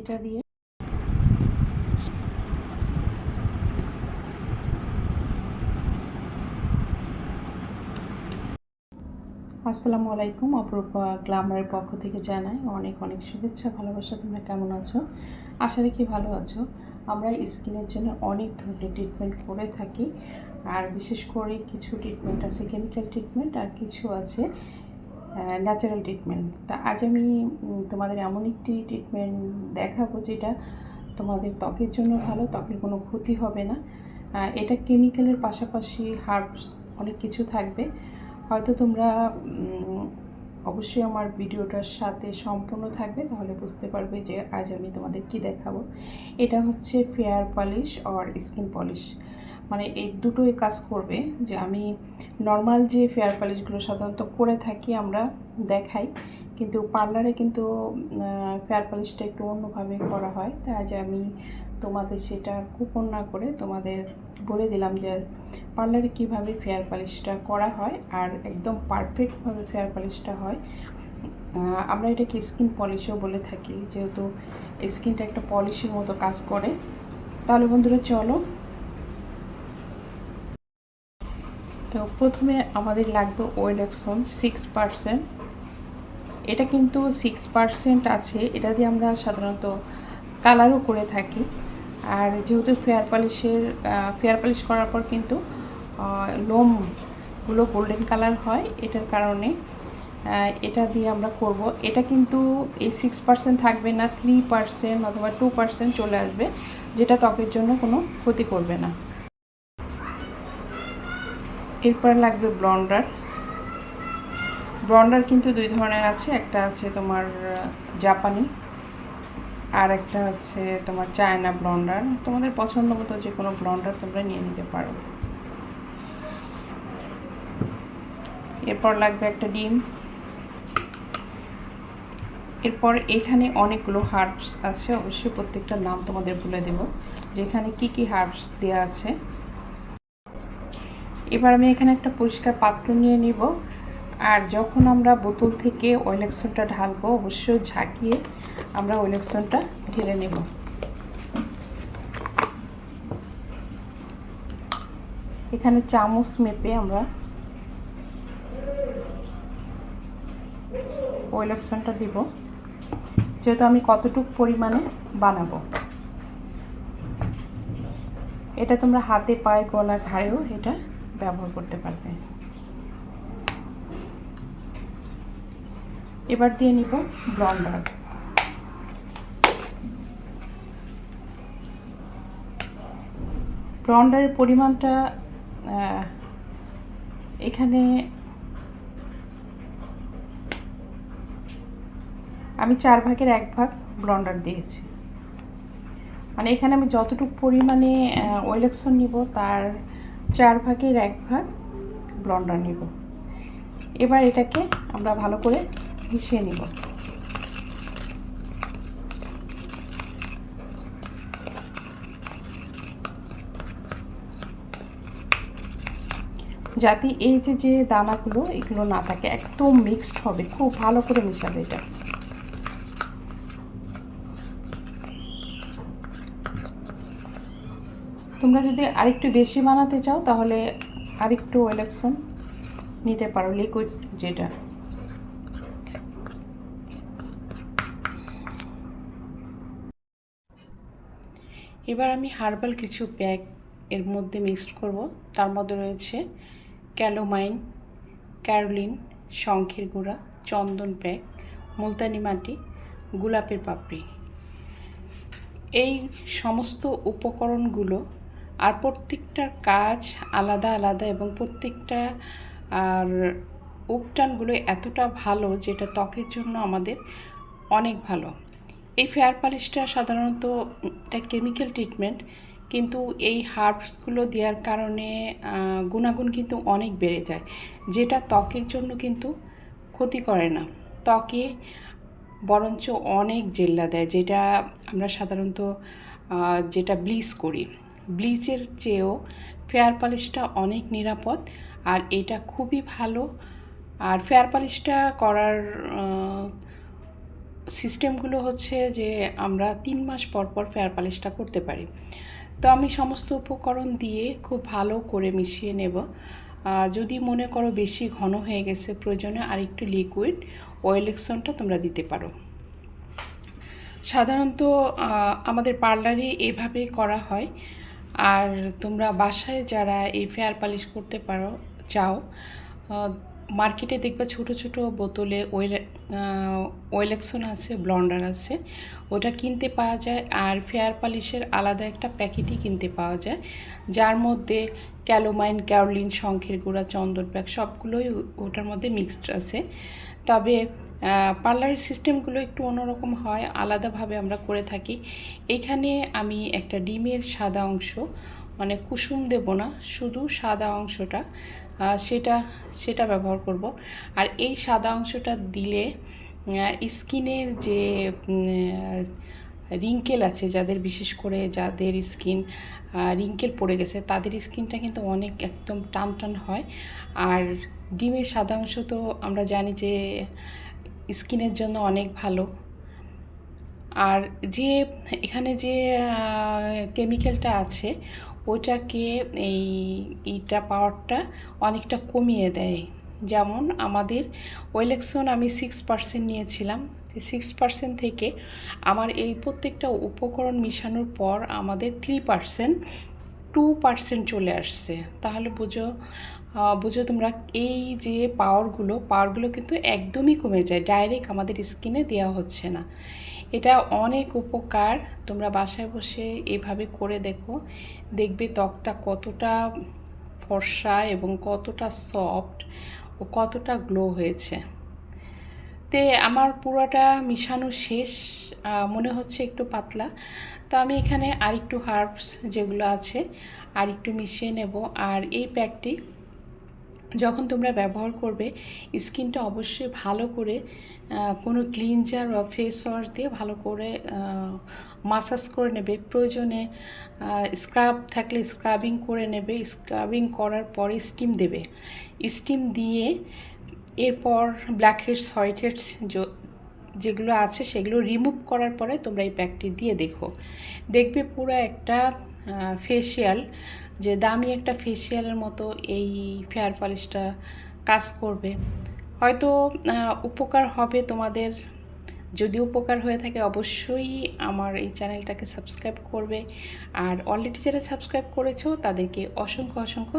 এটা দিয়ে। আসসালামু আলাইকুম, অপরূপা গ্লামারের পক্ষ থেকে জানাই অনেক অনেক শুভেচ্ছা, ভালোবাসা। তোমরা কেমন আছো? আশা রাখি ভালো আছো। আমরা স্কিনের জন্য অনেক ধরনের ট্রিটমেন্ট করে থাকি। আর বিশেষ করে কিছু ট্রিটমেন্ট আছে কেমিক্যাল ট্রিটমেন্ট আর কিছু আছে। ন্যাচারাল ট্রিটমেন্ট তা আজ আমি তোমাদের এমন একটি ট্রিটমেন্ট দেখাবো যেটা তোমাদের ত্বকের জন্য ভালো, ত্বকের কোনো ক্ষতি হবে না। এটা কেমিক্যালের পাশাপাশি হার্বস অনেক কিছু থাকবে। হয়তো তোমরা অবশ্যই আমার ভিডিওটার সাথে সম্পূর্ণ থাকবে, তাহলে বুঝতে পারবে যে আজ আমি তোমাদের কি দেখাবো। এটা হচ্ছে ফেয়ার পলিশ আর স্কিন পলিশ মানে এই দুটোই কাজ করবে যে আমি নর্মাল যে ফেয়ার পলিশগুলো সাধারণত করে থাকি আমরা দেখাই, কিন্তু পার্লারে কিন্তু ফেয়ার পালিশটা একটু অন্যভাবে করা হয়। তাই আজ আমি তোমাদের সেটা কুপন না করে তোমাদের বলে দিলাম যে পার্লারে কীভাবে ফেয়ার পালিশটা করা হয় আর একদম পারফেক্টভাবে ফেয়ার পালিশটা হয়। আমরা এটাকে স্কিন পলিশও বলে থাকি। যেহেতু স্কিনটা একটা পলিশের মতো কাজ করে। তাহলে বন্ধুরা চলো তো প্রথমে আমাদের লাগবে ওয়েলেক্সন সিক্স পারসেন্ট এটা কিন্তু সিক্স পারসেন্ট আছে, এটা দিয়ে আমরা সাধারণত কালারও করে থাকি। আর যেহেতু ফেয়ার পালিশের ফেয়ার পালিশ করার পর কিন্তু লোমগুলো গোল্ডেন কালার হয়, এটার কারণে এটা দিয়ে আমরা করব। এটা কিন্তু এই সিক্স পার্সেন্ট থাকবে না থ্রি পার্সেন্ট অথবা টু পার্সেন্ট চলে আসবে, যেটা ত্বকের জন্য কোনো ক্ষতি করবে না। এরপর লাগবে ব্লন্ডার ব্লন্ডার কিন্তু দুই ধরনের আছে, একটা আছে তোমার জাপানি, আর একটা আছে তোমার চায়না ব্লন্ডার তোমাদের পছন্দ মতো যে কোনো ব্লন্ডার তোমরা নিয়ে নিতে পারো। এরপর লাগবে একটা ডিম। এরপর এখানে অনেকগুলো হার্বস আছে, অবশ্যই প্রত্যেকটা নাম তোমাদের বলে দেব। যেখানে কি কি হার্বস দেওয়া আছে এবার আমি এখানে একটা পরিষ্কার পাত্র নিয়ে নিব। আর যখন আমরা বোতল থেকে ওয়েলেক্সনটা ঢালবো, অবশ্যই ঝাঁকিয়ে আমরা ওয়েলেকশনটা ঢেলে নেব। এখানে চামচ মেপে আমরা ওয়েলেকশনটা দিব। যেহেতু আমি কতটুকু পরিমাণে বানাবো। এটা তোমরা হাতে পায়ে, গলা, ঘাড়েও এটা ব্যবহার করতে পারবে। এবার দিয়ে নিব ব্লন্ডার ব্লন্ডারের পরিমাণটা এখানে আমি চার ভাগের এক ভাগ ব্লন্ডার দিয়েছি। মানে এখানে আমি যতটুকু পরিমাণে ওয়েলেকশন নিব, তার চার ভাগের এক ভাগ ব্লন্ডার নিব। এবার এটাকে আমরা ভালো করে মিশিয়ে নিব। যাতে এই যে যে দানাগুলো, এগুলো না থাকে, একদম মিক্সড হবে, খুব ভালো করে মিশাবে এটা। তোমরা যদি আরেকটু বেশি বানাতে চাও, তাহলে আরেকটু ওয়েলেকশন নিতে পারো লিকুইড যেটা। এবার আমি হার্বাল কিছু প্যাক এর মধ্যে মিক্সড করব। তার মধ্যে রয়েছে ক্যালোমাইন ক্যারোলিন শঙ্খের গুঁড়া, চন্দন প্যাক মুলতানি মাটি, গোলাপের পাপড়ি। এই সমস্ত উপকরণগুলো আর প্রত্যেকটার কাজ আলাদা আলাদা এবং প্রত্যেকটা, আর উপটানগুলো এতটা ভালো যেটা ত্বকের জন্য আমাদের অনেক ভালো। এই ফেয়ার পালিশটা সাধারণত একটা কেমিক্যাল ট্রিটমেন্ট, কিন্তু এই হার্বসগুলো দেওয়ার কারণে গুণাগুণ কিন্তু অনেক বেড়ে যায়, যেটা ত্বকের জন্য কিন্তু ক্ষতি করে না। ত্বকে বরঞ্চ অনেক জেল্লা দেয়, যেটা আমরা সাধারণত যেটা ব্লিচ করি। ব্লিচের চেয়েও ফেয়ার পালিশটা অনেক নিরাপদ, আর এটা খুবই ভালো। আর ফেয়ার পালিশটা করার সিস্টেমগুলো হচ্ছে যে আমরা তিন মাস পর পর ফেয়ার পালিশটা করতে পারি। তো আমি সমস্ত উপকরণ দিয়ে খুব ভালো করে মিশিয়ে নেব। যদি মনে করো বেশি ঘন হয়ে গেছে, প্রয়োজনে আর একটু লিকুইড অয়েল এক্সনটা তোমরা দিতে পারো। সাধারণত আমাদের পার্লারে এভাবে করা হয়। আর তোমরা বাসায় যারা এই ফেয়ার পালিশ করতে পারো চাও মার্কেটে দেখবে ছোট ছোট বোতলে ওয়েল ওয়েলেক্সন আছে, ব্লন্ডার আছে, ওটা কিনতে পাওয়া যায়। আর ফেয়ার পালিশের আলাদা একটা প্যাকেটই কিনতে পাওয়া যায়, যার মধ্যে ক্যালোমাইন, ক্যারোলিন, শঙ্খের গুঁড়া, চন্দন প্যাক সবগুলোই ওটার মধ্যে মিক্সড আছে। তবে পার্লারের সিস্টেমগুলো একটু অন্যরকম হয়, আলাদাভাবে আমরা করে থাকি। এখানে আমি একটা ডিমের সাদা অংশ মানে কুসুম দেব না, শুধু সাদা অংশটা সেটা সেটা ব্যবহার করব। আর এই সাদা অংশটা দিলে স্কিনের যে রিঙ্কেল আছে, যাদের বিশেষ করে যাদের স্কিন রিঙ্কেল পড়ে গেছে, তাদের স্কিনটা কিন্তু অনেক একদম টান টান হয়। আর ডিমের সাদা অংশ তো আমরা জানি যে, স্কিনের জন্য অনেক ভালো। আর যে, এখানে যে কেমিক্যালটা আছে ওটাকে এই এইটা পাওয়ারটা অনেকটা কমিয়ে দেয়। যেমন আমাদের ওয়েলেক্সন আমি সিক্স পার্সেন্ট নিয়েছিলাম। সিক্স পার্সেন্ট থেকে আমার এই প্রত্যেকটা উপকরণ মিশানোর পর আমাদের থ্রি পার্সেন্ট টু পার্সেন্ট চলে আসছে। তাহলে বুঝো বুঝো তোমরা এই যে পাওয়ারগুলো পাওয়ারগুলো কিন্তু একদমই কমে যায়। ডাইরেক্ট আমাদের স্কিনে দেওয়া হচ্ছে না। এটা অনেক উপকার। তোমরা বাসায় বসে এভাবে করে দেখো। দেখবে ত্বকটা কতটা ফর্সা এবং কতটা সফট ও কতটা গ্লো হয়েছে। তে আমার পুরোটা মিশানো শেষ মনে হচ্ছে একটু পাতলা। তো আমি এখানে আরেকটু হার্বস যেগুলো আছে আর একটু মিশিয়ে নেব। আর এই প্যাকটি যখন তোমরা ব্যবহার করবে, স্কিনটা অবশ্যই ভালো করে কোনো ক্লিনজার বা ফেস ওয়াশ দিয়ে ভালো করে মাসাজ করে নেবে। প্রয়োজনে স্ক্রাব থাকলে স্ক্রাবিং করে নেবে। স্ক্রাবিং করার পরে স্টিম দেবে। স্টিম দিয়ে এরপর ব্ল্যাক হেডস হোয়াইট হেডস যেগুলো আছে সেগুলো রিমুভ করার পরে তোমরা এই প্যাকটি দিয়ে দেখো। দেখবে পুরো একটা ফেসিয়াল যে দামি একটা ফেসিয়ালের মতো এই ফেয়ার পলিশটা কাজ করবে। হয়তো উপকার হবে তোমাদের। যদি উপকার হয়ে থাকে অবশ্যই আমার এই চ্যানেলটাকে সাবস্ক্রাইব করবে। আর অলরেডি যারা সাবস্ক্রাইব করেছ, তাদেরকে অসংখ্য অসংখ্য